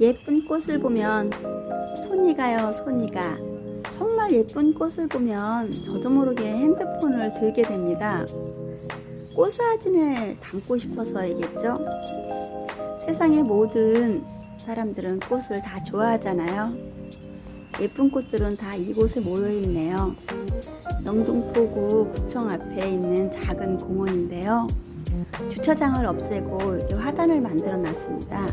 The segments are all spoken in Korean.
예쁜 꽃을 보면 손이 가요, 손이 가. 정말 예쁜 꽃을 보면 저도 모르게 핸드폰을 들게 됩니다. 꽃 사진을 담고 싶어서이겠죠? 세상의 모든 사람들은 꽃을 다 좋아하잖아요. 예쁜 꽃들은 다 이곳에 모여 있네요. 영등포구 구청 앞에 있는 작은 공원인데요. 주차장을 없애고 이렇게 화단을 만들어 놨습니다.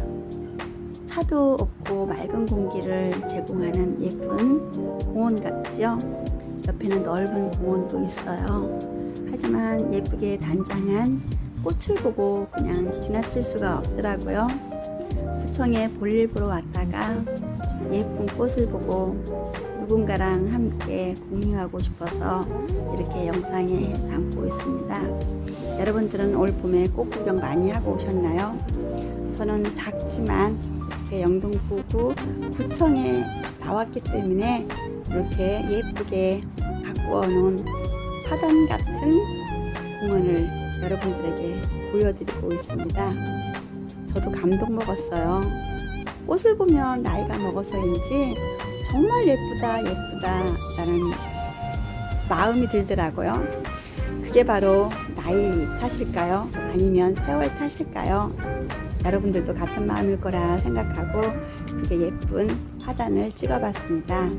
차도 없고 맑은 공기를 제공하는 예쁜 공원 같죠? 옆에는 넓은 공원도 있어요. 하지만 예쁘게 단장한 꽃을 보고 그냥 지나칠 수가 없더라고요. 구청에 볼일 보러 왔다가 예쁜 꽃을 보고 누군가랑 함께 공유하고 싶어서 이렇게 영상에 담고 있습니다. 여러분들은 올 봄에 꽃 구경 많이 하고 오셨나요? 저는 작지만 이렇게 영동포구 구청에 나왔기 때문에 이렇게 예쁘게 가꾸어 놓은 화단 같은 공원을 여러분들에게 보여드리고 있습니다. 저도 감동 먹었어요. 꽃을 보면 나이가 먹어서인지 정말 예쁘다, 예쁘다 라는 마음이 들더라고요. 그게 바로 나이 탓일까요? 아니면 세월 탓일까요? 여러분들도 같은 마음일 거라 생각하고 이렇게 예쁜 화단을 찍어봤습니다.